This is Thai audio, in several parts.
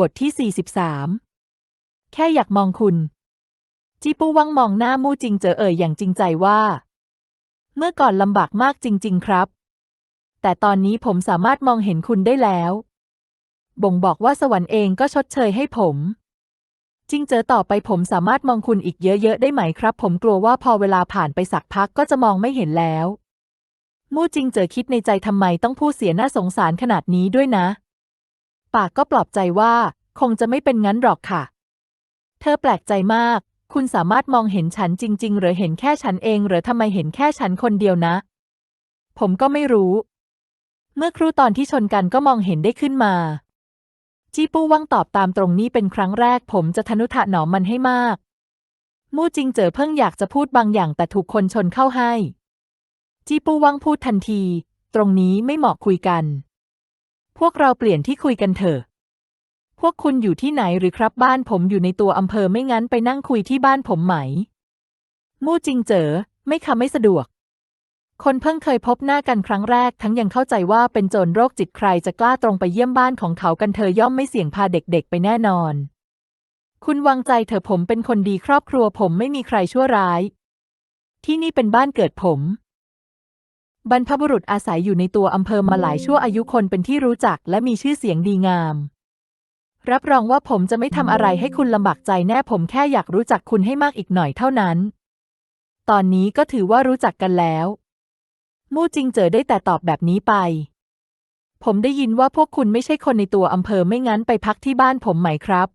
บทที่ 43 แค่อยากมองคุณ จีปูวังมองหน้ามู่จิงเจอเอ่ยอย่างจริงใจว่า เมื่อก่อนลำบากมากจริง ๆ ครับ แต่ตอนนี้ผมสามารถมองเห็นคุณได้แล้ว บ่งบอกว่าสวรรค์เองก็ชดเชยให้ผม จิงเจอต่อไปผมสามารถมองคุณอีกเยอะ ๆ ได้ไหมครับ ผมกลัวว่าพอเวลาผ่านไปสักพักก็จะมองไม่เห็นแล้ว มู่จิงเจอคิดในใจทำไมต้องพูดเสียหน้าสงสารขนาดนี้ด้วยนะ ปากก็ปลอบใจว่า คงจะไม่เป็นงั้นหรอกค่ะ เธอแปลกใจมาก คุณสามารถมองเห็นฉันจริง ๆ หรือเห็นแค่ฉันเองหรือทำไมเห็นแค่ฉันคนเดียวนะ ผมก็ไม่รู้ เมื่อครู่ตอนที่ชนกันก็มองเห็นได้ขึ้นมาจีปูว่างตอบตามตรงนี้เป็นครั้งแรก ผมจะทนุถนอมมันให้มาก มู่จิงเจอเพิ่งอยากจะพูดบางอย่างแต่ถูกคนชนเข้าให้ จีปูว่างพูดทันที ตรงนี้ไม่เหมาะคุยกัน พวกเราเปลี่ยนที่คุยกันเถอะ พวกคุณอยู่ที่ไหนหรือครับบ้านผมอยู่ในตัวอำเภอไม่งั้นไปนั่งคุยที่บ้านผมไหม มู่จิงเจอไม่ค่ะไม่สะดวก คนเพิ่งเคยพบหน้ากันครั้งแรก ทั้งยังเข้าใจว่าเป็นโจรโรคจิตใครจะกล้าตรงไปเยี่ยมบ้านของเขากันเธอย่อมไม่เสี่ยงพาเด็กๆ ไปแน่นอน คุณวางใจเถอะผมเป็นคนดีครอบครัวผมไม่มีใครชั่วร้าย ที่นี่เป็นบ้านเกิดผม บรรพบุรุษอาศัยอยู่ในตัวอำเภอมาหลายชั่วอายุคนเป็นที่รู้จักและมีชื่อเสียงดีงาม รับรองว่าผมจะไม่ทำอะไรให้คุณลำบากใจแน่ผมแค่อยากรู้จักคุณให้มากอีกหน่อยเท่านั้น ตอนนี้ก็ถือว่ารู้จักกันแล้ว มู่จิงเจอได้แต่ตอบแบบนี้ไป ผมได้ยินว่าพวกคุณไม่ใช่คนในตัวอำเภอไม่งั้นไปพักที่บ้านผมไหมครับ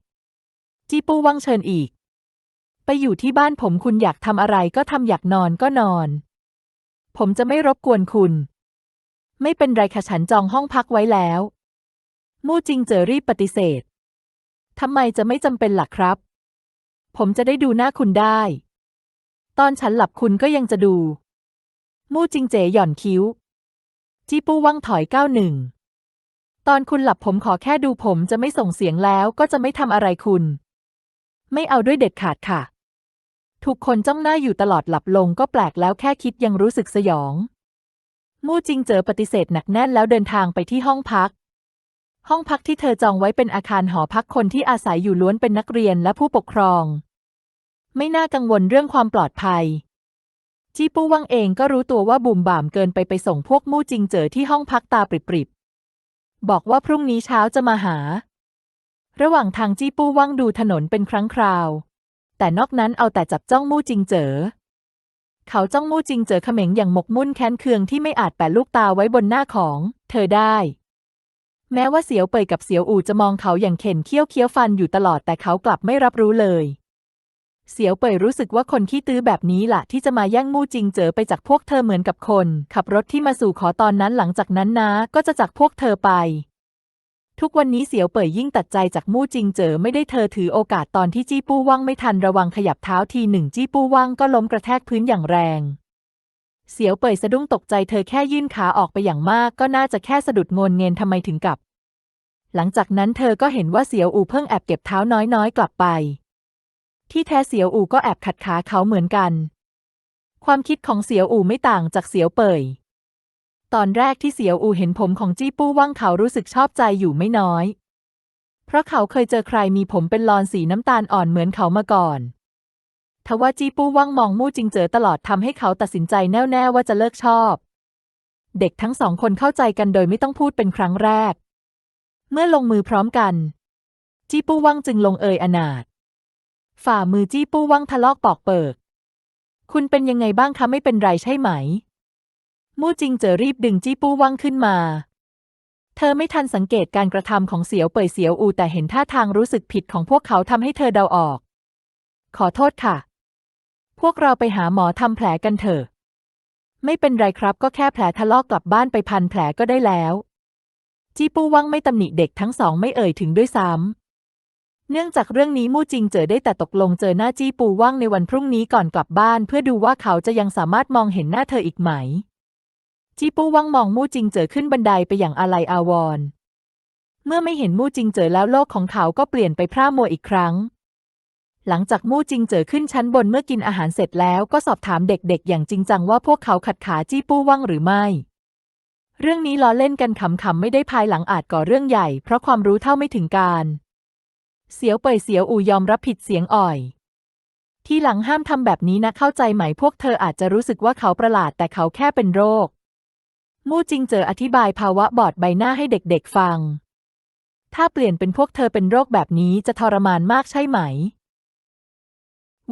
จีปูวังเชิญอีก ไปอยู่ที่บ้านผมคุณอยากทำอะไรก็ทำอยากนอนก็นอน ผมจะไม่รบกวนคุณ ไม่เป็นไรค่ะฉันจองห้องพักไว้แล้ว มู่จิงเจอรีบปฏิเสธทำไมจะไม่จำเป็นล่ะครับ ผมจะได้ดูหน้าคุณได้ ตอนฉันหลับคุณก็ยังจะดู มู่จิงเจหย่อนคิ้ว จีปูว่างถอยก้าวหนึ่ง ตอนคุณหลับผมขอแค่ดูผมจะไม่ส่งเสียงแล้วก็จะไม่ทำอะไรคุณ ไม่เอาด้วยเด็ดขาดค่ะ ถูกคนจ้องหน้าอยู่ตลอดหลับลงก็แปลกแล้วแค่คิดยังรู้สึกสยอง มู่จิงเจอปฏิเสธหนักแน่นแล้วเดินทางไปที่ห้องพัก ห้องพักที่เธอจองไว้เป็นอาคารหอพักคนที่อาศัยอยู่ล้วนเป็นนักเรียนและผู้ปกครอง ไม่น่ากังวลเรื่องความปลอดภัย จีปูวังเองก็รู้ตัวว่าบุ่มบ่ามเกินไปไปส่งพวกมู่จิงเจอที่ห้องพักตาปริบๆบอกว่าพรุ่งนี้เช้าจะมาหา ระหว่างทางจี้ปู้ว่างดูถนนเป็นครั้งคราว แต่นอกนั้นเอาแต่จับจ้องมู่จิงเจอเขาจ้องมู่จิงเจอเขม็งอย่างหมกมุ่นแค้นเคืองที่ไม่อาจแปะลูกตาไว้บนหน้าของ เธอได้ แม้ว่าเสียวเปยกับเสียวอู่จะมองเขาอย่างเข็นเคี้ยวเคี้ยวฟันอยู่ตลอดแต่เขากลับไม่รับรู้เลย เสียวเปยรู้สึกว่าคนขี้ตื้อแบบนี้ล่ะที่จะมาแย่งมู่จิงเจอไปจากพวกเธอเหมือนกับคน ขับรถที่มาสู่ขอตอนนั้นหลังจากนั้นนะก็จะจากพวกเธอไป ทุกวันนี้เสียวเป่ยยิ่งตัดใจจากมู่จิงเจอไม่ได้เธอถือโอกาสตอนที่จี้ปู้ว่างไม่ทันระวังขยับเท้าทีหนึ่งจี้ปู้ว่างก็ล้มกระแทกพื้นอย่างแรง เสียวเป่ยสะดุ้งตกใจเธอแค่ยื่นขาออกไปอย่างมากก็น่าจะแค่สะดุดงนเงินทำไมถึงกับ หลังจากนั้นเธอก็เห็นว่าเสียวอู่เพิ่งแอบเก็บเท้าน้อยๆ กลับไป ที่แท้เสียวอู่ก็แอบขัดขาเขาเหมือนกัน ความคิดของเสียวอู่ไม่ต่างจากเสียวเป่ย ตอนแรกที่เสียวอูเห็นผมของจี้ปู้ว่างเขารู้สึกชอบใจอยู่ไม่น้อย เพราะเขาเคยเจอใครมีผมเป็นลอนสีน้ำตาลอ่อนเหมือนเขามาก่อนทว่าจี้ปู้ว่างมองมู่จิงเจอตลอดทำให้เขาตัดสินใจแน่วแน่ว่าจะเลิกชอบ เด็กทั้งสองคนเข้าใจกันโดยไม่ต้องพูดเป็นครั้งแรก เมื่อลงมือพร้อมกัน จี้ปู้ว่างจึงลงเอยอนาถฝ่ามือจี้ปู้ว่างทะลอกปอกเปิก คุณเป็นยังไงบ้างคะไม่เป็นไรใช่ไหม มู่จิงเจอรีบดึงจี้ปู้ว่างขึ้นมา เธอไม่ทันสังเกตการกระทำของเสียวเป่ยเสียวอูแต่เห็นท่าทางรู้สึกผิดของพวกเขาทำให้เธอเดาออก ขอโทษค่ะ พวกเราไปหาหมอทำแผลกันเถอะ ไม่เป็นไรครับก็แค่แผลทะลอกกลับบ้านไปพันแผลก็ได้แล้วจี้ปู้ว่างไม่ตำหนิเด็กทั้งสองไม่เอ่ยถึงด้วยซ้ำ เนื่องจากเรื่องนี้มู่จิงเจอได้แต่ตกลงเจอหน้าจี้ปูว่างในวันพรุ่งนี้ก่อนกลับบ้าน เพื่อดูว่าเขาจะยังสามารถมองเห็นหน้าเธออีกไหม จี้ปูว่างมองมู่จิงเจอขึ้นบันไดไปอย่างอาลัยอาวรณ์เมื่อไม่เห็นมู่จิงเจอแล้วโลกของเขาก็เปลี่ยนไปพร่ามัวอีกครั้ง หลังจากมู่จิงเจอขึ้นชั้นบนเมื่อกินอาหารเสร็จแล้วก็สอบถามเด็กๆ อย่างจริงจังว่าพวกเขาขัดขาจี้ปู้ว่างหรือไม่ เรื่องนี้ล้อเล่นกันขำๆไม่ได้ภายหลังอาจก่อเรื่องใหญ่ เพราะความรู้เท่าไม่ถึงการ เสียวเป่ยเสียวอูยอมรับผิดเสียงอ่อย ที่หลังห้ามทำแบบนี้นะเข้าใจไหมพวกเธออาจจะรู้สึกว่าเขาประหลาดแต่เขาแค่เป็นโรค มู่จิงเจออธิบายภาวะบอดใบหน้าให้เด็กๆฟัง ถ้าเปลี่ยนเป็นพวกเธอเป็นโรคแบบนี้จะทรมานมากใช่ไหม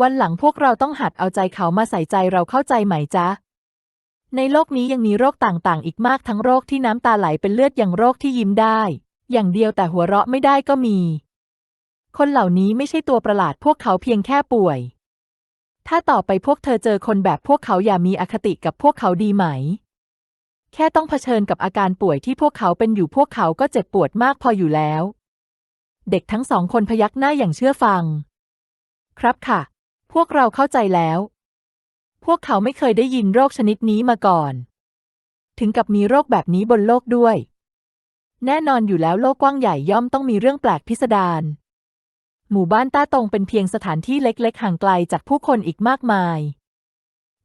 วันหลังพวกเราต้องหัดเอาใจเขามาใส่ใจเราเข้าใจไหมจ๊ะ ในโลกนี้ยังมีโรคต่างๆ อีกมากทั้งโรคที่น้ำตาไหลเป็นเลือดอย่างโรคที่ยิ้มได้ อย่างเดียวแต่หัวเราะไม่ได้ก็มี คนเหล่านี้ไม่ใช่ตัวประหลาดพวกเขาเพียงแค่ป่วย ถ้าต่อไปพวกเธอเจอคนแบบพวกเขาอย่ามีอคติกับพวกเขาดีไหม แค่ต้องเผชิญกับอาการป่วยที่พวกเขาเป็นอยู่พวกเขาก็เจ็บปวดมากพออยู่แล้ว เด็กทั้งสองคนพยักหน้าอย่างเชื่อฟัง ครับค่ะ พวกเราเข้าใจแล้ว พวกเขาไม่เคยได้ยินโรคชนิดนี้มาก่อน ถึงกับมีโรคแบบนี้บนโลกด้วย แน่นอนอยู่แล้วโลกกว้างใหญ่ย่อมต้องมีเรื่องแปลกพิสดารหมู่บ้านต้าตงเป็นเพียงสถานที่เล็ก ๆ ห่างไกลจากผู้คนอีกมากมาย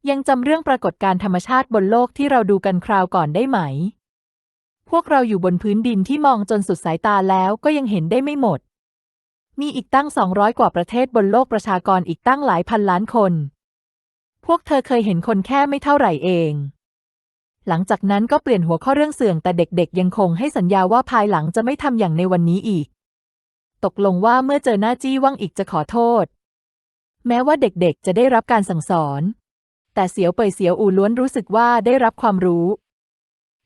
ยังจำเรื่องปรากฏการธรรมชาติบนโลกที่เราดูกันคราวก่อนได้ไหม พวกเราอยู่บนพื้นดินที่มองจนสุดสายตาแล้วก็ยังเห็นได้ไม่หมด มีอีกตั้ง 200 กว่าประเทศบนโลกประชากรอีกตั้งหลายพันล้านคน พวกเธอเคยเห็นคนแค่ไม่เท่าไหร่เอง หลังจากนั้นก็เปลี่ยนหัวข้อเรื่องเสื่องแต่เด็กๆ ยังคงให้สัญญาว่าภายหลังจะไม่ทำอย่างในวันนี้อีก ตกลงว่าเมื่อเจอหน้าจี้ว่างอีกจะขอโทษ แม้ว่าเด็กๆ จะได้รับการสั่งสอน แต่เสียวเป่ยเสียวอูล้วนรู้สึกว่าได้รับความรู้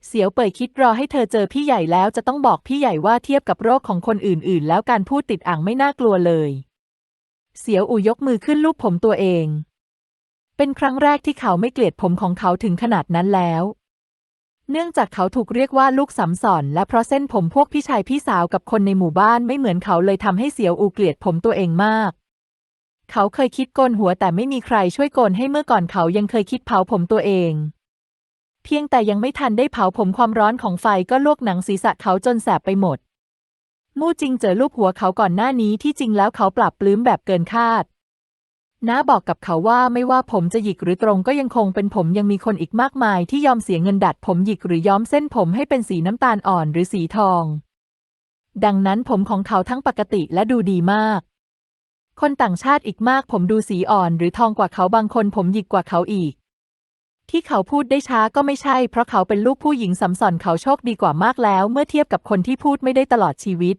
เสียวเป่ยคิดรอให้เธอเจอพี่ใหญ่แล้วจะต้องบอกพี่ใหญ่ว่าเทียบกับโรคของคนอื่นๆ แล้วการพูดติดอ่างไม่น่ากลัวเลย เสียวอูยกมือขึ้นลูบผมตัวเอง เป็นครั้งแรกที่เขาไม่เกลียดผมของเขาถึงขนาดนั้นแล้วเนื่องจากเขาถูกเรียกว่าลูกสำสอนและเพราะเส้นผมพวกพี่ชายพี่สาวกับคนในหมู่บ้านไม่เหมือนเขาเลยทำให้เสียวอูเกลียดผมตัวเองมาก เขาเคยคิดโกนหัวแต่ไม่มีใครช่วยโกนให้เมื่อก่อนเขายังเคยคิดเผาผมตัวเอง เพียงแต่ยังไม่ทันได้เผาผมความร้อนของไฟก็ลวกหนังศีรษะเขาจนแสบไปหมด มู่จิงเจอรูปหัวเขาก่อนหน้านี้ที่จริงแล้วเขาปรับปลื้มแบบเกินคาดน้าบอกกับเขาว่าไม่ว่าผมจะหยิกหรือตรงก็ยังคงเป็นผมยังมีคนอีกมากมาย ที่ยอมเสียเงินดัดผมหยิกหรือย้อมเส้นผมให้เป็นสีน้ำตาลอ่อนหรือสีทอง ดังนั้นผมของเขาทั้งปกติและดูดีมาก คนต่างชาติอีกมากผมดูสีอ่อนหรือทองกว่าเขาบางคนผมหยิกกว่าเขาอีก ที่เขาพูดได้ช้าก็ไม่ใช่ เพราะเขาเป็นลูกผู้หญิงสำสอนเขาโชคดีกว่ามากแล้ว เมื่อเทียบกับคนที่พูดไม่ได้ตลอดชีวิต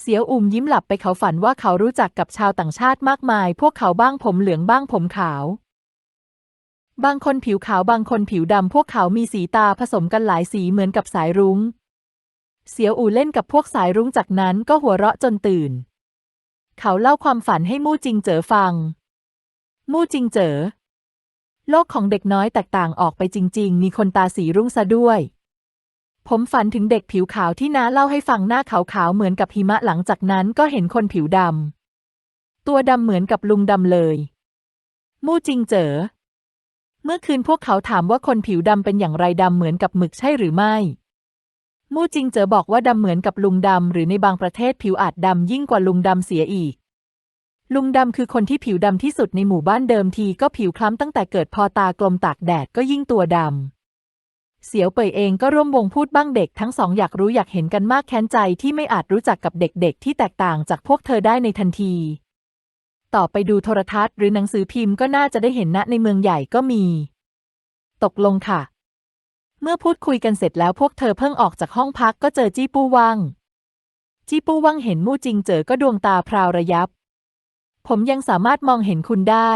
เสียวอุ่มยิ้มหลับไปเขาฝันว่าเขารู้จักกับชาวต่างชาติมากมาย พวกเขาบ้างผมเหลืองบ้างผมขาว บางคนผิวขาวบางคนผิวดำพวกเขามีสีตาผสมกันหลายสีเหมือนกับสายรุง้ง เสียวอู่เล่นกับพวกสายรุ้งจากนั้นก็หัวเราะจนตื่น เขาเล่าความฝันให้มู่จิงเจ๋อฟัง มู่จิงเจ๋อ โลกของเด็กน้อยแตกต่างออกไปจริง ๆ มีคนตาสีรุ้งซะด้วย ผมฝันถึงเด็กผิวขาวที่น้าเล่าให้ฟังหน้าขาวๆเหมือนกับหิมะหลังจากนั้นก็เห็นคนผิวดำ ตัวดำเหมือนกับลุงดำเลย มู่จิงเจ๋อ เมื่อคืนพวกเขาถามว่าคนผิวดำเป็นอย่างไรดำเหมือนกับหมึกใช่หรือไม่ มู่จิงเจ๋อบอกว่าดำเหมือนกับลุงดำ หรือในบางประเทศผิวอาจดำยิ่งกว่าลุงดำเสียอีก ลุงดำคือคนที่ผิวดำที่สุดในหมู่บ้านเดิมทีก็ผิวคล้ำตั้งแต่เกิดพอตากลมตากแดดก็ยิ่งตัวดำ เสียวเป่ยเองก็ร่วมวงพูดบ้างเด็กทั้งสองอยากรู้อยากเห็นกันมากแค้นใจที่ไม่อาจรู้จักกับเด็กๆ ที่แตกต่างจากพวกเธอได้ในทันที ต่อไปดูโทรทัศน์หรือหนังสือพิมพ์ก็น่าจะได้เห็นณในเมืองใหญ่ก็มี ตกลงค่ะ เมื่อพูดคุยกันเสร็จแล้วพวกเธอเพิ่งออกจากห้องพักก็เจอจี้ปู้วัง จี้ปู้วังเห็นมู่จิงเจอก็ดวงตาพราวระยับ ผมยังสามารถมองเห็นคุณได้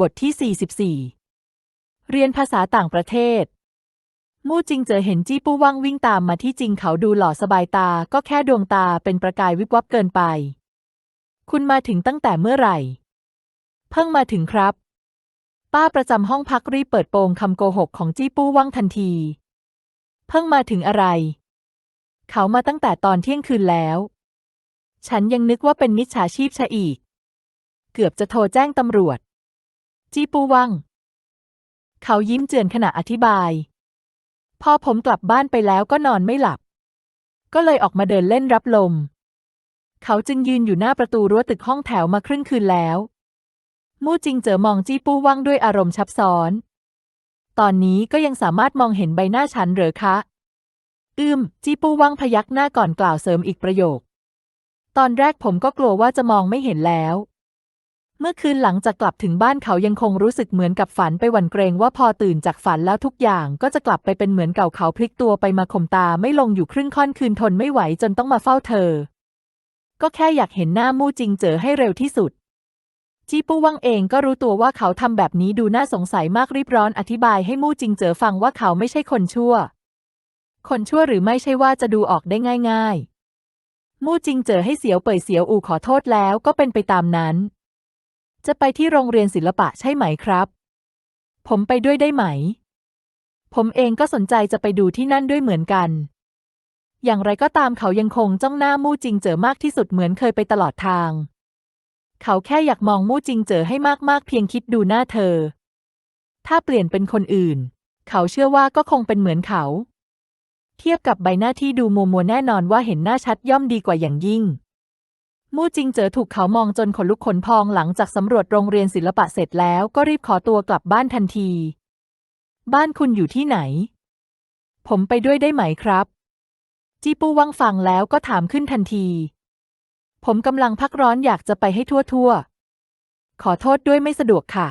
บทที่ 44 เรียนภาษาต่างประเทศ มู่จิงเจอเห็นจี้ปู้วังวิ่งตามมาที่จริงเขาดูหล่อสบายตาก็แค่ดวงตาเป็นประกายวิบวับเกินไป คุณมาถึงตั้งแต่เมื่อไหร่ เพิ่งมาถึงครับ ป้าประจำห้องพักรีบเปิดโปงคำโกหกของจี้ปู้ว่างทันที เพิ่งมาถึงอะไร เขามาตั้งแต่ตอนเที่ยงคืนแล้ว ฉันยังนึกว่าเป็นมิจฉาชีพชะอีก เกือบจะโทรแจ้งตำรวจ จี้ปู้ว่างเขายิ้มเจือนขณะอธิบาย พอผมกลับบ้านไปแล้วก็นอนไม่หลับ ก็เลยออกมาเดินเล่นรับลม เขาจึงยืนอยู่หน้าประตูรั้วตึกห้องแถวมาครึ่งคืนแล้ว มู่จิงเจอมองจี้ปู้ว่างด้วยอารมณ์ซับซ้อน ตอนนี้ก็ยังสามารถมองเห็นใบหน้าฉันเหรอคะ อืม จี้ปู้ว่างพยักหน้าก่อนกล่าวเสริมอีกประโยค ตอนแรกผมก็กลัวว่าจะมองไม่เห็นแล้ว เมื่อคืนหลังจากกลับถึงบ้านเขายังคงรู้สึกเหมือนกับฝันไปหวั่นเกรงว่าพอตื่นจากฝันแล้วทุกอย่างก็จะกลับไปเป็นเหมือนเก่าเขาพลิกตัวไปมาข่มตาไม่ลงอยู่ครึ่งค่อนคืนทนไม่ไหวจนต้องมาเฝ้าเธอ ก็แค่อยากเห็นหน้ามู่จิงเจอให้เร็วที่สุด จีปู้ว่างเองก็รู้ตัวว่าเขาทำแบบนี้ดูน่าสงสัยมากรีบร้อนอธิบายให้มู่จิงเจ๋อฟังว่าเขาไม่ใช่คนชั่ว คนชั่วหรือไม่ใช่ว่าจะดูออกได้ง่ายๆ มู่จิงเจ๋อให้เสียวเป่ยเสียวอู่ขอโทษแล้วก็เป็นไปตามนั้น จะไปที่โรงเรียนศิลปะใช่ไหมครับ ผมไปด้วยได้ไหม ผมเองก็สนใจจะไปดูที่นั่นด้วยเหมือนกัน อย่างไรก็ตามเขายังคงจ้องหน้ามู่จิงเจ๋อมากที่สุดเหมือนเคยไปตลอดทาง เขาแค่อยากมองมู่จิงเจอให้มากๆ เพียงคิดดูหน้าเธอ ถ้าเปลี่ยนเป็นคนอื่น เขาเชื่อว่าก็คงเป็นเหมือนเขา เทียบกับใบหน้าที่ดูมัวมัวแน่นอนว่าเห็นหน้าชัดย่อมดีกว่าอย่างยิ่ง มู่จิงเจอถูกเขามองจนขนลุกขนพองหลังจากสำรวจโรงเรียนศิลปะเสร็จแล้วก็รีบขอตัวกลับบ้านทันที บ้านคุณอยู่ที่ไหน ผมไปด้วยได้ไหมครับ จีปูวังฟังแล้วก็ถามขึ้นทันที ผมกำลังพักร้อนอยากจะไปให้ทั่วๆขอโทษด้วยไม่สะดวกค่ะ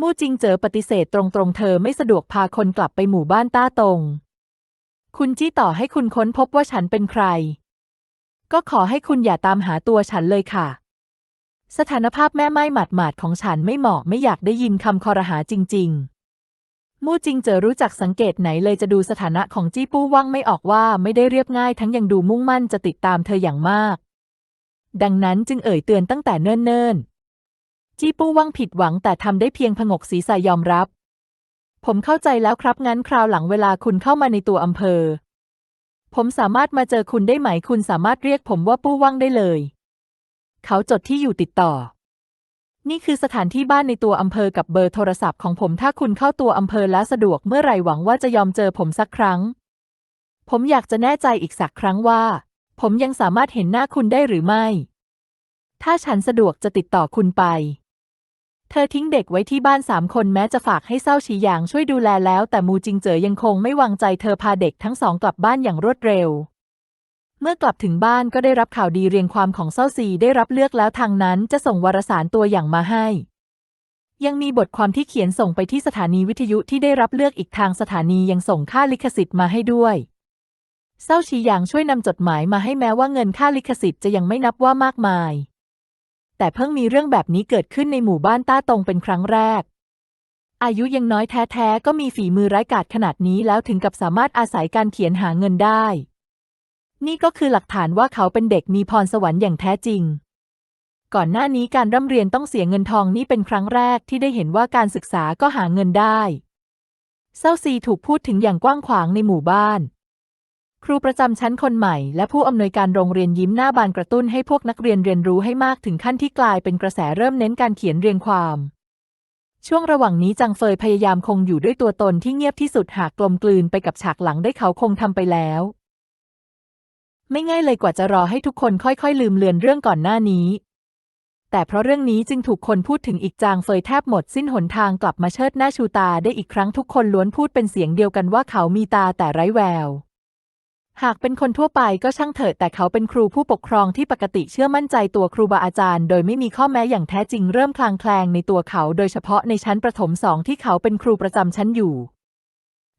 มู่จิงเจอปฏิเสธตรงๆ เธอไม่สะดวกพาคนกลับไปหมู่บ้านต้าตง คุณจี้ต่อให้คุณค้นพบว่าฉันเป็นใคร ก็ขอให้คุณอย่าตามหาตัวฉันเลยค่ะ สถานภาพแม่ไม้หมาดๆของฉันไม่เหมาะไม่อยากได้ยินคำคอรหาจริง ๆมู่จิงเจอรู้จักสังเกตไหนเลยจะดูสถานะของจี้ปู้ว่างไม่ออกว่าไม่ได้เรียบง่ายทั้งยังดูมุ่งมั่นจะติดตามเธออย่างมาก ดังนั้นจึงเอ่ยเตือนตั้งแต่เนิ่นๆ จี้ปู้ว่างผิดหวังแต่ทำได้เพียงผงกศีรษะยอมรับ ผมเข้าใจแล้วครับงั้นคราวหลังเวลาคุณเข้ามาในตัวอำเภอ ผมสามารถมาเจอคุณได้ไหมคุณสามารถเรียกผมว่าปู้ว่างได้เลย เขาจดที่อยู่ติดต่อ นี่คือสถานที่บ้านในตัวอำเภอกับเบอร์โทรศัพท์ของผมถ้าคุณเข้าตัวอำเภอแล้วสะดวกเมื่อไหร่หวังว่าจะยอมเจอผมสักครั้ง ผมอยากจะแน่ใจอีกสักครั้งว่า ผมยังสามารถเห็นหน้าคุณได้หรือไม่ ถ้าฉันสะดวกจะติดต่อคุณไป เธอทิ้งเด็กไว้ที่บ้านสามคนแม้จะฝากให้เศร้าฉีหยางช่วยดูแลแล้ว แต่มูจิงเจ๋อยังคงไม่วางใจเธอพาเด็กทั้งสองกลับบ้านอย่างรวดเร็ว เมื่อกลับถึงบ้านก็ได้รับข่าวดีเรียงความของเศร้าซีได้รับเลือกแล้วทางนั้นจะส่งวารสารตัวอย่างมาให้ยังมีบทความที่เขียนส่งไปที่สถานีวิทยุที่ได้รับเลือกอีกทางสถานียังส่งค่าลิขสิทธิ์มาให้ด้วย เศร้าชีหยางช่วยนำจดหมายมาให้แม้ว่าเงินค่าลิขสิทธิ์จะยังไม่นับว่ามากมาย แต่เพิ่งมีเรื่องแบบนี้เกิดขึ้นในหมู่บ้านต้าตงเป็นครั้งแรก อายุยังน้อยแท้ๆก็มีฝีมือร้ายกาจขนาดนี้แล้วถึงกับสามารถอาศัยการเขียนหาเงินได้ นี่ก็คือหลักฐานว่าเขาเป็นเด็กมีพรสวรรค์อย่างแท้จริง ก่อนหน้านี้การร่ำเรียนต้องเสียเงินทองนี่เป็นครั้งแรกที่ได้เห็นว่าการศึกษาก็หาเงินได้เซาซีถูกพูดถึงอย่างกว้างขวางในหมู่บ้าน รูประจำชั้นคนใหม่และผู้อำนวยการโรงเรียนยิ้มหน้าบานกระตุ้นให้พวกนักเรียนเรียนรู้ให้มากถึงขั้นที่กลายเป็นกระแสเริ่มเน้นการเขียนเรียงความ ช่วงระหว่างนี้จังเฟยพยายามคงอยู่ด้วยตัวตนที่เงียบที่สุดหากกลมกลืนไปกับฉากหลังได้เขาคงทำไปแล้ว ไม่ง่ายเลยกว่าจะรอให้ทุกคนค่อยๆ ลืมเลือนเรื่องก่อนหน้านี้ แต่เพราะเรื่องนี้จึงถูกคนพูดถึงอีกจางเฟยแทบหมดสิ้นหนทางกลับมาเชิดหน้าชูตาได้อีกครั้งทุกคนล้วนพูดเป็นเสียงเดียวกันว่าเขามีตาแต่ไร้แวว หากเป็นคนทั่วไปก็ช่างเถิดแต่เขาเป็นครูผู้ปกครองที่ปกติเชื่อมั่นใจตัวครูบาอาจารย์ โดยไม่มีข้อแม้อย่างแท้จริงเริ่มคลางแคลงในตัวเขา โดยเฉพาะในชั้นประถมสองที่เขาเป็นครูประจำชั้นอยู่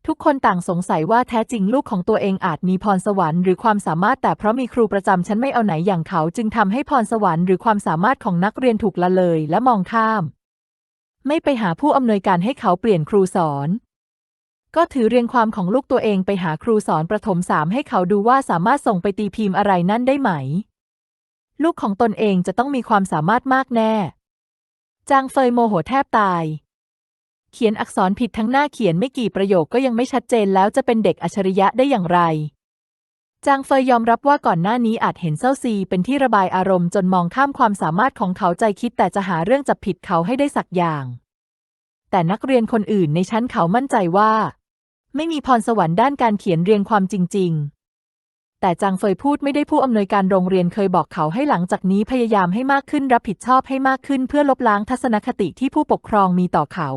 ทุกคนต่างสงสัยว่าแท้จริงลูกของตัวเองอาจมีพรสวรรค์หรือความสามารถแต่เพราะมีครูประจำชั้นไม่เอาไหนอย่างเขา จึงทำให้พรสวรรค์หรือความสามารถของนักเรียนถูกละเลยและมองข้าม ไม่ไปหาผู้อำนวยการให้เขาเปลี่ยนครูสอน ก็ถือเรียงความของลูกตัวเองไปหาครูสอนประถมสามให้เขาดูว่าสามารถส่งไปตีพิมพ์อะไรนั่นได้ไหม ลูกของตนเองจะต้องมีความสามารถมากแน่ จางเฟยโมโหแทบตาย เขียนอักษรผิดทั้งหน้าเขียนไม่กี่ประโยคก็ยังไม่ชัดเจนแล้วจะเป็นเด็กอัจฉริยะได้อย่างไร จางเฟยยอมรับว่าก่อนหน้านี้อาจเห็นเศร้าซีเป็นที่ระบายอารมณ์จนมองข้ามความสามารถของเขาใจคิดแต่จะหาเรื่องจับผิดเขาให้ได้สักอย่าง แต่นักเรียนคนอื่นในชั้นเขามั่นใจว่า ไม่มีพรสวรรค์ด้านการเขียนเรียงความจริง ๆ แต่จางเฟยพูดไม่ได้ผู้อำนวยการโรงเรียนเคยบอกเขาให้หลังจากนี้พยายามให้มากขึ้นรับผิดชอบให้มากขึ้นเพื่อลบล้างทัศนคติที่ผู้ปกครองมีต่อเขา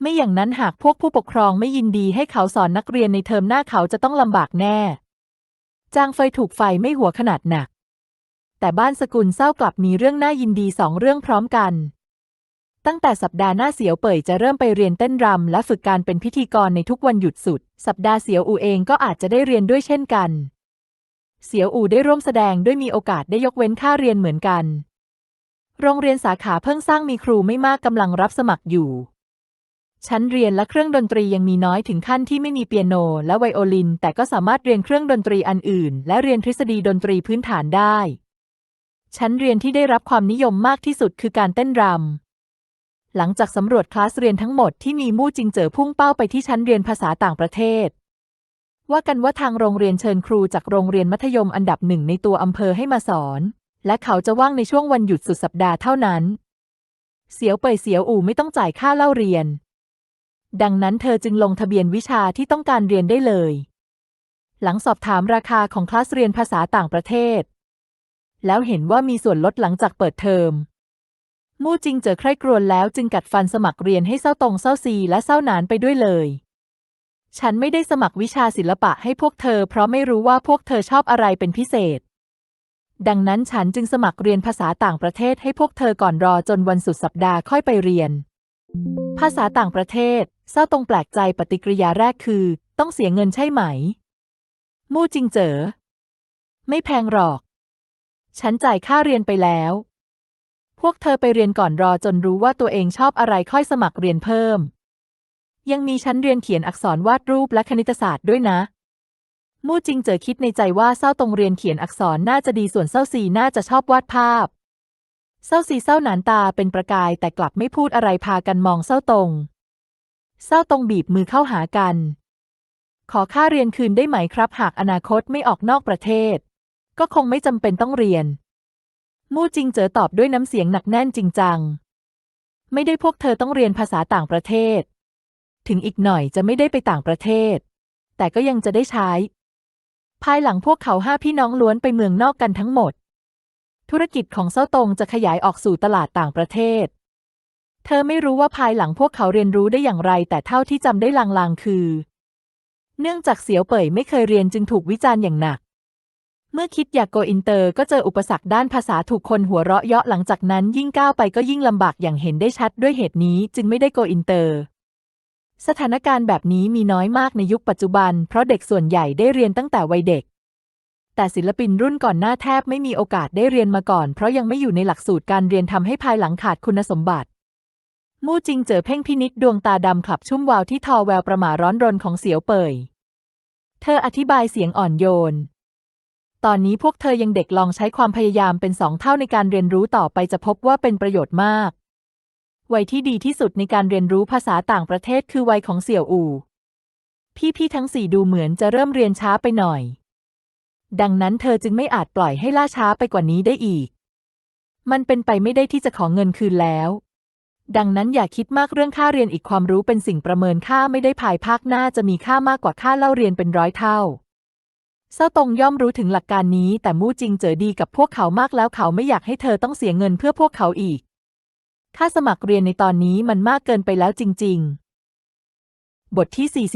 ไม่อย่างนั้นหากพวกผู้ปกครองไม่ยินดีให้เขาสอนนักเรียนในเทอมหน้าเขาจะต้องลำบากแน่ จางเฟยถูกไฟไม่หัวขนาดหนัก แต่บ้านสกุลเศร้ากลับมีเรื่องน่ายินดีสองเรื่องพร้อมกัน ตั้งแต่สัปดาห์หน้าเสียวเป่ยจะเริ่มไปเรียนเต้นรำและฝึกการเป็นพิธีกรในทุกวันหยุดสุด สัปดาห์เสียวอูเองก็อาจจะได้เรียนด้วยเช่นกัน เสียวอูได้ร่วมแสดงด้วยมีโอกาสได้ยกเว้นค่าเรียนเหมือนกัน โรงเรียนสาขาเพิ่งสร้างมีครูไม่มากกำลังรับสมัครอยู่ ชั้นเรียนและเครื่องดนตรียังมีน้อยถึงขั้นที่ไม่มีเปียโนและไวโอลิน แต่ก็สามารถเรียนเครื่องดนตรีอันอื่น และเรียนทฤษฎีดนตรีพื้นฐานได้ ชั้นเรียนที่ได้รับความนิยมมากที่สุดคือการเต้นรำ หลังจากสำรวจคลาสเรียนทั้งหมดที่มีมู่จิงเจ๋อพุ่งเป้าไปที่ชั้นเรียนภาษาต่างประเทศ ว่ากันว่าทางโรงเรียนเชิญครูจากโรงเรียนมัธยมอันดับหนึ่งในตัวอำเภอให้มาสอน และเขาจะว่างในช่วงวันหยุดสุดสัปดาห์เท่านั้น เสียวเป่ยเสียวอู่ไม่ต้องจ่ายค่าเล่าเรียน ดังนั้นเธอจึงลงทะเบียนวิชาที่ต้องการเรียนได้เลย หลังสอบถามราคาของคลาสเรียนภาษาต่างประเทศ แล้วเห็นว่ามีส่วนลดหลังจากเปิดเทอม มู่จิงเจอใคร่กรวนแล้วจึงกัดฟันสมัครเรียนให้เศร้าตรงเศร้าซีและเศร้าหนานไปด้วยเลย ฉันไม่ได้สมัครวิชาศิลปะให้พวกเธอ เพราะไม่รู้ว่าพวกเธอชอบอะไรเป็นพิเศษ ดังนั้นฉันจึงสมัครเรียนภาษาต่างประเทศให้พวกเธอก่อนรอจนวันสุดสัปดาห์ค่อยไปเรียน ภาษาต่างประเทศเศร้าตรงแปลกใจปฏิกิริยาแรกคือ ต้องเสียเงินใช่ไหม มู่จิงเจ๋อไม่แพงหรอก ฉันจ่ายค่าเรียนไปแล้ว วกเธอไปเรียนก่อนรอจนรู้ว่าตัวเองชอบอะไรค่อยสมัครเรียนเพิ่ม ยังมีชั้นเรียนเขียนอักษรวาดรูปและคณิตศาสตร์ด้วยนะ มู่จิงเจอคิดในใจว่าเศร้าตรงเรียนเขียนอักษรน่าจะดีส่วนเศร้าซีน่าจะชอบวาดภาพ เศร้าซีเศร้าหนานตาเป็นประกายแต่กลับไม่พูดอะไรพากันมองเศร้าตรง เศร้าตรงบีบมือเข้าหากัน ขอค่าเรียนคืนได้ไหมครับ หากอนาคตไม่ออกนอกประเทศ ก็คงไม่จำเป็นต้องเรียน มู่จิงเจอตอบด้วยน้ำเสียงหนักแน่นจริงจัง ไม่ได้พวกเธอต้องเรียนภาษาต่างประเทศ ถึงอีกหน่อยจะไม่ได้ไปต่างประเทศ แต่ก็ยังจะได้ใช้ ภายหลังพวกเขาห้าพี่น้องล้วนไปเมืองนอกกันทั้งหมด ธุรกิจของเซาตงจะขยายออกสู่ตลาดต่างประเทศ เธอไม่รู้ว่าภายหลังพวกเขาเรียนรู้ได้อย่างไร แต่เท่าที่จำได้ลางๆคือ เนื่องจากเสียวเป่ยไม่เคยเรียนจึงถูกวิจารณ์อย่างหนัก เมื่อคิดอยากโกอินเตอร์ก็เจออุปสรรคด้านภาษาถูกคนหัวเราะเยาะหลังจากนั้นยิ่งก้าวไปก็ยิ่งลำบากอย่างเห็นได้ชัดด้วยเหตุนี้จึงไม่ได้โกอินเตอร์ สถานการณ์แบบนี้มีน้อยมากในยุคปัจจุบัน เพราะเด็กส่วนใหญ่ได้เรียนตั้งแต่วัยเด็ก แต่ศิลปินรุ่นก่อนหน้าแทบไม่มีโอกาสได้เรียนมาก่อน เพราะยังไม่อยู่ในหลักสูตรการเรียนทำให้ภายหลังขาดคุณสมบัติ มู่จิงเจอเพ่งพินิษดวงตาดำขับชุ่มวาวที่ทอแววประหม่าร้อนรนของเสียวเป่ยเธออธิบายเสียงอ่อนโยน ตอนนี้พวกเธอยังเด็กลองใช้ความพยายามเป็นสองเท่าในการเรียนรู้ต่อไปจะพบว่าเป็นประโยชน์มาก วัยที่ดีที่สุดในการเรียนรู้ภาษาต่างประเทศคือวัยของเสี่ยวอู่ พี่ๆทั้งสี่ดูเหมือนจะเริ่มเรียนช้าไปหน่อย ดังนั้นเธอจึงไม่อาจปล่อยให้ล่าช้าไปกว่านี้ได้อีก มันเป็นไปไม่ได้ที่จะขอเงินคืนแล้ว ดังนั้นอย่าคิดมากเรื่องค่าเรียนอีกความรู้เป็นสิ่งประเมินค่าไม่ได้ภายภาคหน้าจะมีค่ามากกว่าค่าเล่าเรียนเป็นร้อยเท่า เซาตงย่อมรู้ถึงหลักการนี้ แต่มู่จิงเจอดีกับพวกเขามากแล้วเขาไม่อยากให้เธอต้องเสียเงินเพื่อพวกเขาอีก ค่าสมัครเรียนในตอนนี้มันมากเกินไปแล้วจริง ๆ บทที่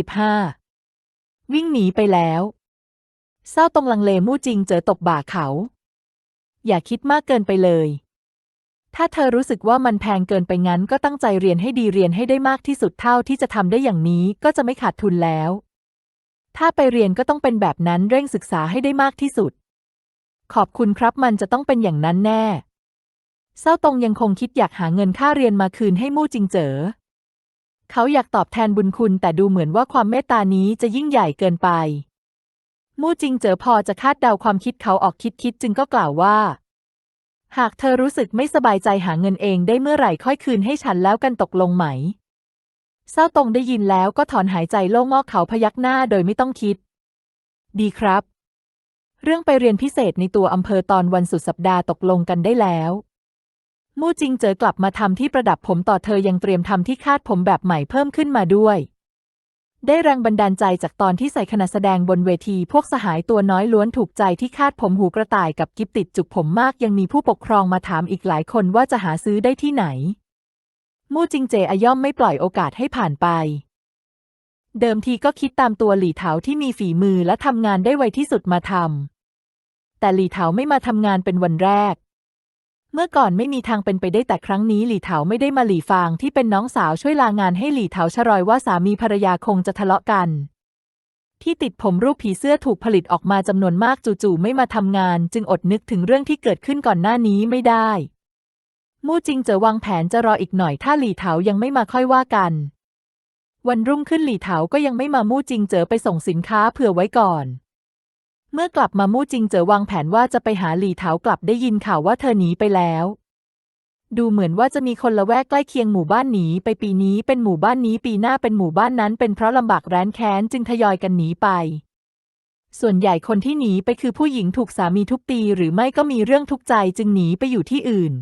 45 วิ่งหนีไปแล้วเศร้าตรงลังเลมู่จิงเจอตบบ่าเขา อย่าคิดมากเกินไปเลย ถ้าเธอรู้สึกว่ามันแพงเกินไปงั้นก็ตั้งใจเรียนให้ดีเรียนให้ได้มากที่สุดเท่าที่จะทำได้อย่างนี้ก็จะไม่ขาดทุนแล้ว ถ้าไปเรียนก็ต้องเป็นแบบนั้นเร่งศึกษาให้ได้มากที่สุด ขอบคุณครับมันจะต้องเป็นอย่างนั้นแน่ เศร้าตรงยังคงคิดอยากหาเงินค่าเรียนมาคืนให้มู่จิงเจ๋อ เขาอยากตอบแทนบุญคุณแต่ดูเหมือนว่าความเมตตานี้จะยิ่งใหญ่เกินไป มู่จิงเจ๋อพอจะคาดเดาความคิดเขาออกคิดคิดจึงก็กล่าวว่า หากเธอรู้สึกไม่สบายใจหาเงินเองได้เมื่อไหร่ค่อยคืนให้ฉันแล้วกันตกลงไหม เศร้าตรงได้ยินแล้วก็ถอนหายใจโล่งอกเขาพยักหน้าโดยไม่ต้องคิด ดีครับ เรื่องไปเรียนพิเศษในตัวอำเภอตอนวันสุดสัปดาห์ตกลงกันได้แล้วมู่จิงเจอกลับมาทำที่ประดับผมต่อเธอยังเตรียมทำที่คาดผมแบบใหม่เพิ่มขึ้นมาด้วย ได้แรงบันดาลใจจากตอนที่ใส่ขณะแสดงบนเวทีพวกสหายตัวน้อยล้วนถูกใจที่คาดผมหูกระต่ายกับกิบติดจุกผมมากยังมีผู้ปกครองมาถามอีกหลายคนว่าจะหาซื้อได้ที่ไหน มู่จิงเจอย่อมไม่ปล่อยโอกาสให้ผ่านไป เดิมทีก็คิดตามตัวหลี่เถาที่มีฝีมือและทำงานได้ไวที่สุดมาทำแต่หลี่เถาไม่มาทำงานเป็นวันแรก เมื่อก่อนไม่มีทางเป็นไปได้แต่ครั้งนี้หลี่เถาไม่ได้มาหลี่ฟางที่เป็นน้องสาวช่วยลางานให้หลี่เถาชะรอยว่าสามีภรรยาคงจะทะเลาะกันที่ติดผมรูปผีเสื้อถูกผลิตออกมาจำนวนมากจู่ๆไม่มาทำงาน จึงอดนึกถึงเรื่องที่เกิดขึ้นก่อนหน้านี้ไม่ได้ มู่จิงเจอวางแผนจะรออีกหน่อยถ้าหลี่เถายังไม่มาค่อยว่ากัน วันรุ่งขึ้นหลี่เถาก็ยังไม่มามู่จิงเจอไปส่งสินค้าเผื่อไว้ก่อน เมื่อกลับมามู่จิงเจอวางแผนว่าจะไปหาหลี่เถากลับได้ยินข่าวว่าเธอหนีไปแล้ว ดูเหมือนว่าจะมีคนละแวกใกล้เคียงหมู่บ้านหนีไปปีนี้เป็นหมู่บ้านนี้ปีหน้าเป็นหมู่บ้านนั้น เป็นเพราะลำบากแร้นแค้นจึงทยอยกันหนีไปส่วนใหญ่คนที่หนีไปคือผู้หญิงถูกสามีทุบตีหรือไม่ก็มีเรื่องทุกข์ใจจึงหนีไปอยู่ที่อื่น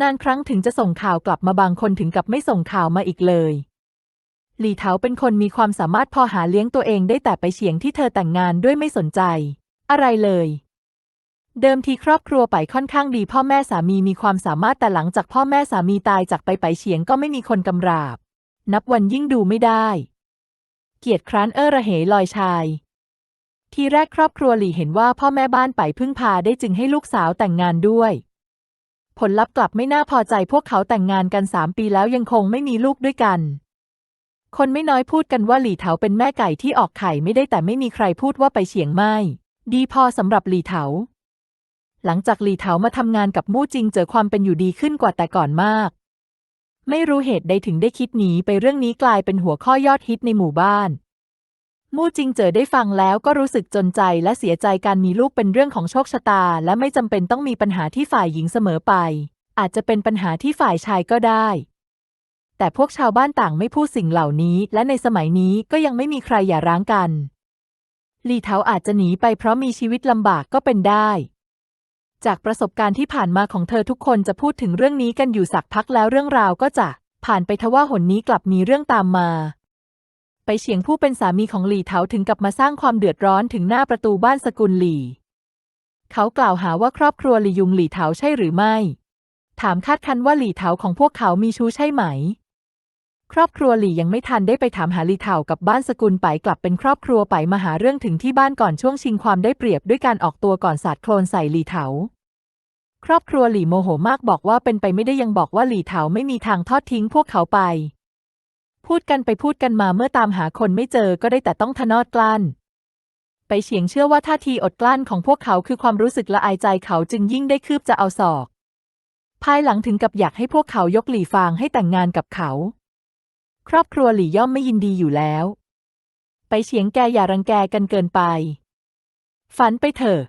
นานครั้งถึงจะส่งข่าวกลับมาบางคนถึงกับไม่ส่งข่าวมาอีกเลย หลี่เถาเป็นคนมีความสามารถพอหาเลี้ยงตัวเองได้แต่ไปเฉียงที่เธอแต่งงานด้วยไม่สนใจ อะไรเลย เดิมทีครอบครัวไปค่อนข้างดี พ่อแม่สามีมีความสามารถแต่หลังจากพ่อแม่สามีตายจากไปไปเฉียงก็ไม่มีคนกำราบ นับวันยิ่งดูไม่ได้ เกียรติคร้านเออระเหยลอยชายทีแรกครอบครัวหลี่เห็นว่าพ่อแม่บ้านไปพึ่งพาได้จึงให้ลูกสาวแต่งงานด้วย ผลลัพธ์กลับไม่น่าพอใจพวกเขาแต่งงานกันสามปีแล้วยังคงไม่มีลูกด้วยกัน คนไม่น้อยพูดกันว่าหลี่เถาเป็นแม่ไก่ที่ออกไข่ไม่ได้แต่ไม่มีใครพูดว่าไปเฉียงไม่ ดีพอสำหรับหลี่เถา หลังจากหลี่เถามาทำงานกับมู่จิงเจอความเป็นอยู่ดีขึ้นกว่าแต่ก่อนมาก ไม่รู้เหตุใดถึงได้คิดหนีไปเรื่องนี้กลายเป็นหัวข้อยอดฮิตในหมู่บ้าน มู่จิงเจอได้ฟังแล้วก็รู้สึกจนใจและเสียใจการมีลูกเป็นเรื่องของโชคชะตา และไม่จำเป็นต้องมีปัญหาที่ฝ่ายหญิงเสมอไป อาจจะเป็นปัญหาที่ฝ่ายชายก็ได้ แต่พวกชาวบ้านต่างไม่พูดสิ่งเหล่านี้ และในสมัยนี้ก็ยังไม่มีใครอย่าร้างกันลีเทาอาจจะหนีไปเพราะมีชีวิตลำบากก็เป็นได้ จากประสบการณ์ที่ผ่านมาของเธอทุกคนจะพูดถึงเรื่องนี้กันอยู่สักพักแล้วเรื่องราวก็จะผ่านไปทว่าหนนี้กลับมีเรื่องตามมา ไปเฉียงผู้เป็นสามีของหลี่เถาถึงกับมาสร้างความเดือดร้อนถึงหน้าประตูบ้านสกุลหลี่ เขากล่าวหาว่าครอบครัวหลี่ยุงหลี่เถาใช่หรือไม่ ถามคาดคันว่าหลี่เถาของพวกเขามีชู้ใช่ไหม ครอบครัวหลี่ยังไม่ทันได้ไปถามหาหลี่เถากับบ้านสกุลไปกลับเป็นครอบครัวไปมาหาเรื่องถึงที่บ้านก่อนช่วงชิงความได้เปรียบด้วยการออกตัวก่อนสาดโคลนใส่หลี่เถาครอบครัวหลี่โมโหมากบอกว่าเป็นไปไม่ได้ยังบอกว่าหลี่เถาไม่มีทางทอดทิ้งพวกเขาไป พูดกันไปพูดกันมาเมื่อตามหาคนไม่เจอก็ได้แต่ต้องทะนอดกลั้น ไปเฉียงเชื่อว่าท่าทีอดกลั้นของพวกเขาคือความรู้สึกละอายใจเขาจึงยิ่งได้คืบจะเอาศอก ภายหลังถึงกับอยากให้พวกเขายกหลี่ฟางให้แต่งงานกับเขา ครอบครัวหลี่ย่อมไม่ยินดีอยู่แล้ว ไปเฉียงแกอย่ารังแกกันเกินไป ฝันไปเถอะ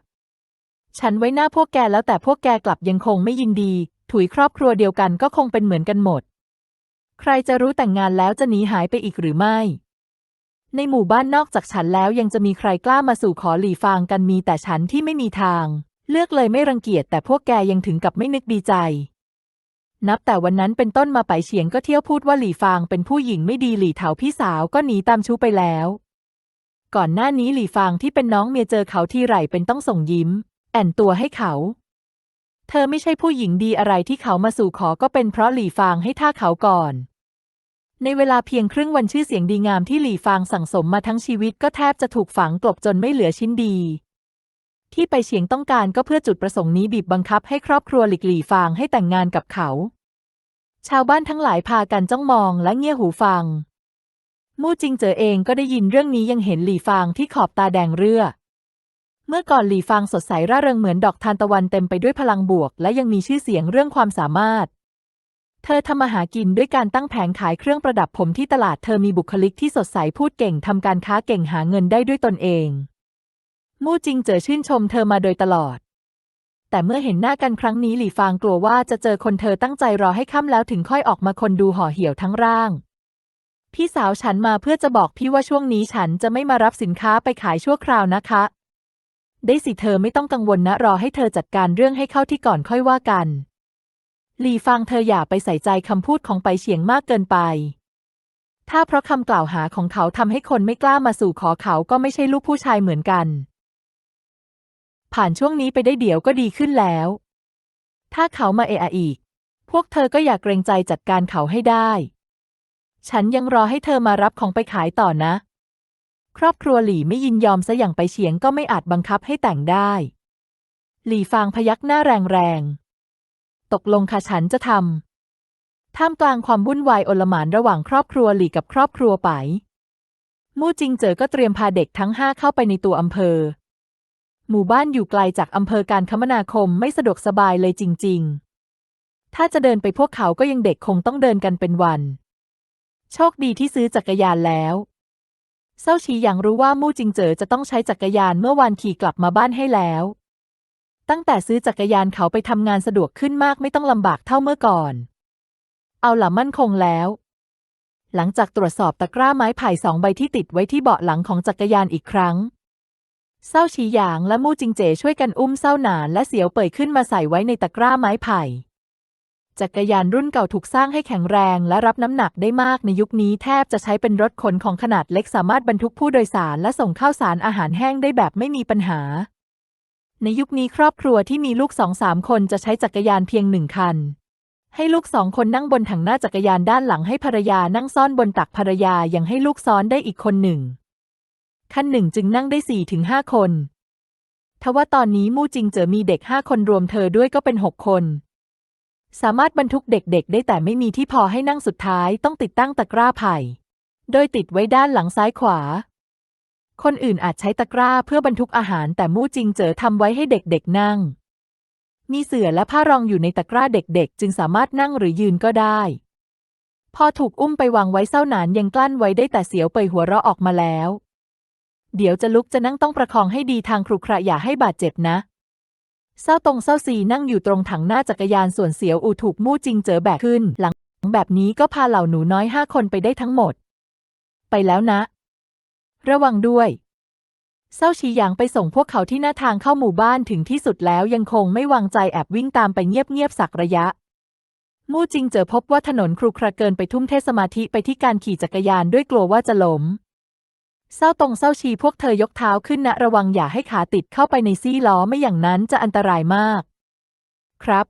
ฉันไว้หน้าพวกแกแล้วแต่พวกแกกลับยังคงไม่ยินดี ถุยครอบครัวเดียวกันก็คงเป็นเหมือนกันหมด ใครจะรู้แต่งงานแล้วจะหนีหายไปอีกหรือไม่ ในหมู่บ้านนอกจากฉันแล้วยังจะมีใครกล้ามาสู่ขอหลีฟางกันมีแต่ฉันที่ไม่มีทาง เลือกเลยไม่รังเกียจแต่พวกแกยังถึงกับไม่นึกดีใจ นับแต่วันนั้นเป็นต้นมาไปเฉียงก็เที่ยวพูดว่าหลี่ฟางเป็นผู้หญิงไม่ดีหลี่เถาพี่สาวก็หนีตามชู้ไปแล้ว ก่อนหน้านี้หลี่ฟางที่เป็นน้องเมียเจอเขาที่ไรเป็นต้องส่งยิ้ม แอนตัวให้เขา เธอไม่ใช่ผู้หญิงดีอะไรที่เขามาสู่ขอก็เป็นเพราะหลี่ฟางให้ท่าเขาก่อน ในเวลาเพียงครึ่งวันชื่อเสียงดีงามที่หลี่ฟางสั่งสมมาทั้งชีวิตก็แทบจะถูกฝังกลบจนไม่เหลือชิ้นดี ที่ไปเฉียงต้องการก็เพื่อจุดประสงค์นี้บีบบังคับให้ครอบครัวหลีกหลี่ฟางให้แต่งงานกับเขา ชาวบ้านทั้งหลายพากันจ้องมองและเงี่ยหูฟัง มู่จิงเจอเองก็ได้ยินเรื่องนี้ยังเห็นหลี่ฟางที่ขอบตาแดงเรือ เมื่อก่อนหลี่ฟางสดใสร่าเริงเหมือนดอกทานตะวันเต็มไปด้วยพลังบวก และยังมีชื่อเสียงเรื่องความสามารถ เธอทำมาหากินด้วยการตั้งแผงขายเครื่องประดับผมที่ตลาดเธอมีบุคลิกที่สดใสพูดเก่งทำการค้าเก่งหาเงินได้ด้วยตนเอง มู่จิงเจอชื่นชมเธอมาโดยตลอด แต่เมื่อเห็นหน้ากันครั้งนี้หลี่ฟางกลัวว่าจะเจอคนเธอตั้งใจรอให้ค่ำแล้วถึงค่อยออกมาคนดูห่อเหี่ยวทั้งร่างพี่สาวฉันมาเพื่อจะบอกพี่ว่าช่วงนี้ฉันจะไม่มารับสินค้าไปขายชั่วคราวนะคะ ได้สิเธอไม่ต้องกังวลนะรอให้เธอจัดการเรื่องให้เข้าที่ก่อนค่อยว่ากัน หลี่ฟางเธออย่าไปใส่ใจคำพูดของไปเฉียงมากเกินไป ถ้าเพราะคำกล่าวหาของเขาทำให้คนไม่กล้ามาสู่ขอเขาก็ไม่ใช่ลูกผู้ชายเหมือนกัน ผ่านช่วงนี้ไปได้เดี๋ยวก็ดีขึ้นแล้ว ถ้าเขามาเอะอะอีก พวกเธอก็อย่าเกรงใจจัดการเขาให้ได้ ฉันยังรอให้เธอมารับของไปขายต่อนะ ครอบครัวหลี่ไม่ยินยอมซะอย่างไปเฉียงก็ไม่อาจบังคับให้แต่งได้ หลี่ฟางพยักหน้าแรงๆ ตกลงค่ะฉันจะทำ ท่ามกลางความวุ่นวายโอลหมานระหว่างครอบครัวหลี่กับครอบครัวไป มู่จิงเจอก็เตรียมพาเด็กทั้งห้าเข้าไปในตัวอำเภอ หมู่บ้านอยู่ไกลจากอำเภอการคมนาคมไม่สะดวกสบายเลยจริง ๆ ถ้าจะเดินไปพวกเขาก็ยังเด็กคงต้องเดินกันเป็นวัน โชคดีที่ซื้อจักรยานแล้ว เซาชีอย่างรู้ว่ามู่จิงเจ๋อจะต้องใช้จักรยานเมื่อวานขี่กลับมาบ้านให้แล้ว ตั้งแต่ซื้อจักรยานเขาไปทำงานสะดวกขึ้นมากไม่ต้องลำบากเท่าเมื่อก่อน เอาล่ะมั่นคงแล้ว หลังจากตรวจสอบตะกร้าไม้ไผ่สองใบที่ติดไว้ที่เบาะหลังของจักรยานอีกครั้งเศร้าฉีหยางและมู่จิงเจ๋ช่วยกันอุ้มเศร้าหนานและเสียวเป่ยขึ้นมาใส่ไว้ในตะกร้าไม้ไผ่ จักรยานรุ่นเก่าถูกสร้างให้แข็งแรงและรับน้ำหนักได้มากในยุคนี้แทบจะใช้เป็นรถขนของขนาดเล็กสามารถบรรทุกผู้โดยสารและส่งข้าวสารอาหารแห้งได้แบบไม่มีปัญหา ในยุคนี้ครอบครัวที่มีลูกสองสามคนจะใช้จักรยานเพียงหนึ่งคัน ให้ลูกสองคนนั่งบนถังหน้าจักรยานด้านหลังให้ภรรยานั่งซ่อนบนตักภรรยายังให้ลูกซ้อนได้อีกคนหนึ่ง คันหนึ่งจึงนั่งได้สี่ถึงห้าคนทว่าตอนนี้มู่จิงเจอมีเด็กห้าคนรวมเธอด้วยก็เป็นหกคน สามารถบรรทุกเด็กๆ ได้แต่ไม่มีที่พอให้นั่งสุดท้ายต้องติดตั้งตะกร้าไผ่ โดยติดไว้ด้านหลังซ้ายขวา คนอื่นอาจใช้ตะกร้าเพื่อบรรทุกอาหารแต่มู่จิงเจอทำไว้ให้เด็กๆ นั่ง มีเสื่อและผ้ารองอยู่ในตะกร้าเด็กๆ จึงสามารถนั่งหรือยืนก็ได้ พอถูกอุ้มไปวางไว้เศร้าหนานยังกลั้นไว้ได้แต่เสียวเปยหัวเราะออกมาแล้ว เดี๋ยวจะลุกจะนั่งต้องประคองให้ดีทางครุขระอย่าให้บาดเจ็บนะ เศร้าตรงเศร้าซีนั่งอยู่ตรงถังหน้าจักรยานส่วนเสียวอูถูกมู่จิงเจอแบกขึ้น หลังแบบนี้ก็พาเหล่าหนูน้อยห้าคนไปได้ทั้งหมด ไปแล้วนะ ระวังด้วยเศร้าชีหยางไปส่งพวกเขาที่หน้าทางเข้าหมู่บ้านถึงที่สุดแล้วยังคงไม่วางใจแอบวิ่งตามไปเงียบๆสักระยะ มู่จิงเจอพบว่าถนนครุขระเกินไปทุ่มเทสมาธิไปที่การขี่จักรยานด้วยกลัวว่าจะล้ม เศร้าตรงเศร้าชีพวกเธอยกเท้าขึ้นนะระวังอย่าให้ขาติดเข้าไปในซี่ล้อไม่อย่างนั้นจะอันตรายมาก ครับ